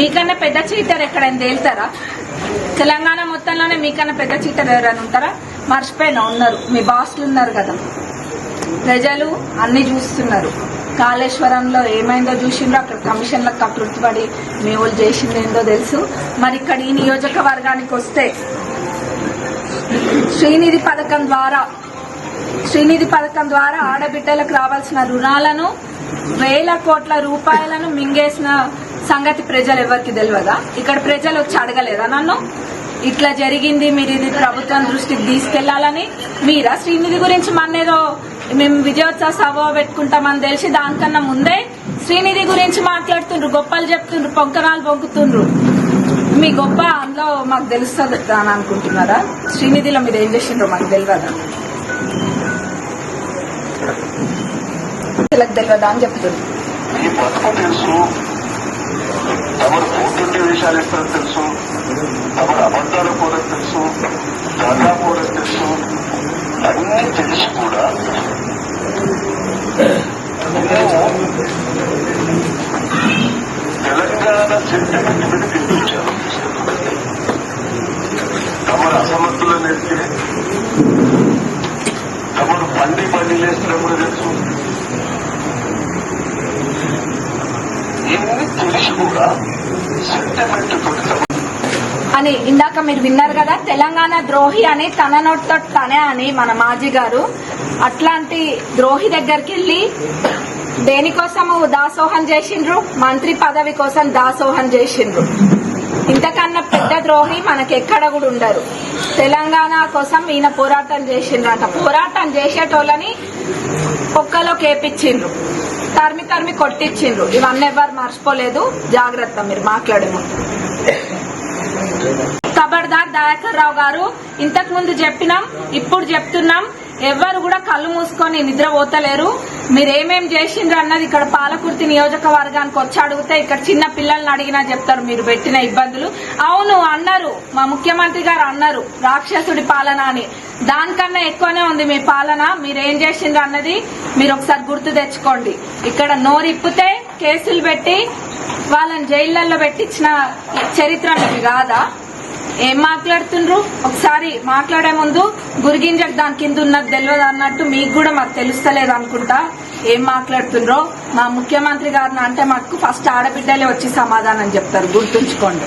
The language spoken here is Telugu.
మీకన్నా పెద్ద చీటర్ ఎక్కడైనా తేలుతారా? తెలంగాణ మొత్తంలోనే మీకన్నా పెద్ద చీటర్ ఎవరైనా ఉంటారా? మర్చిపోయినా ఉన్నారు. మీ బాస్లు ఉన్నారు కదా. ప్రజలు అన్ని చూస్తున్నారు. కాళేశ్వరంలో ఏమైందో చూసిండ్రో? అక్కడ కమిషన్లకు కకృతిపడి మీ వాళ్ళు చేసింది ఏందో తెలుసు. మరి ఇక్కడ ఈ నియోజకవర్గానికి వస్తే శ్రీనిధి పథకం ద్వారా శ్రీనిధి పథకం ద్వారా ఆడబిడ్డలకు రావాల్సిన రుణాలను వేల కోట్ల రూపాయలను మింగేసిన సంగతి ప్రజలు ఎవరికి తెలియదా ఇక్కడ ప్రజలు వచ్చి అడగలేదా నన్ను? ఇట్లా జరిగింది మీరు ఇది ప్రభుత్వం దృష్టికి తీసుకెళ్ళాలని? మీరా శ్రీనిధి గురించి మన్నేదో మేము విజయోత్సవ సభ పెట్టుకుంటామని తెలిసి దానికన్నా ముందే శ్రీనిధి గురించి మాట్లాడుతుండ్రు గొప్పలు చెప్తుండ్రు పొంకనాలు పొంకుతుండ్రు. మీ గొప్ప అందులో మాకు తెలుస్తుంది అని అనుకుంటున్నారా? శ్రీనిధిలో మీరు ఏం చేసిండ్రో మాకు తెలియదా తెలియదా అని చెప్తుండ్రు. తమరు పోతుంటే విషయాలు ఇస్తారో తెలుసు తమరు అబద్ధాలు కూడా తెలుసు దాదా కూడా తెలుసు. అన్ని తెలిసి కూడా తెలంగాణ సెంటిమెంట్ మీద గెలిపించారు తమరు అసమర్థులనేస్తే తమరు బండి బండి లేస్తున్నప్పుడు తెలుసు. కూడా సెంటిమెంట్ తోటి అని ఇందాక మీరు విన్నారు కదా తెలంగాణ ద్రోహి అని తన నోటితో తనే అని మన మాజీ గారు. అట్లాంటి ద్రోహి దగ్గరికి వెళ్ళి దేనికోసము దాసోహం చేసిండ్రు? మంత్రి పదవి కోసం దాసోహం చేసిండ్రు. ఇంతకన్నా పెద్ద ద్రోహి మనకి ఎక్కడ కూడా ఉండరు. తెలంగాణ కోసం ఈయన పోరాటం చేసిండ్రంట. పోరాటం చేసేటోళ్ళని పొక్కలో కేపించిండ్రు. తరిమి తరిమి కొట్టించిండ్రు. ఇవన్నీ ఎవరు మర్చిపోలేదు. జాగ్రత్త మీరు మాట్లాడము. ముందు ఖబర్దార్ దయాకర్ రావు గారు ఇంతకు ముందు చెప్పినాం ఇప్పుడు చెప్తున్నాం. ఎవ్వరు కూడా కళ్ళు మూసుకొని నిద్రపోతలేరు. ఏమేం చేసిండ్రు అన్నది ఇక్కడ పాలకుర్తి నియోజకవర్గానికి వచ్చి అడిగితే ఇక్కడ చిన్న పిల్లల్ని అడిగినా చెప్తారు మీరు పెట్టిన ఇబ్బందులు. అవును అన్నారు. మా ముఖ్యమంత్రి గారు అన్నారు రాక్షసుడి పాలన అని. దానికన్నా ఎక్కువనే ఉంది మీ పాలన మీరేం చేసిండ్రు అన్నది మీరు ఒకసారి గుర్తు తెచ్చుకోండి. ఇక్కడ నోరిప్పితే కేసులు పెట్టి వాళ్ళని జైళ్ళలో పెట్టించిన చరిత్ర మీకు కాదా? ఏం మాట్లాడుతుండ్రు? ఒకసారి మాట్లాడే ముందు గురిగింజకు దాని కింద ఉన్నది తెలియదు అన్నట్టు మీకు కూడా మాకు తెలుస్తలేదు అనుకుంటా. ఏం మాట్లాడుతుండ్రో? మా ముఖ్యమంత్రి గారిని అంటే మాకు ఫస్ట్ ఆడబిడ్డలే వచ్చి సమాధానం చెప్తారు. గుర్తుంచుకోండి.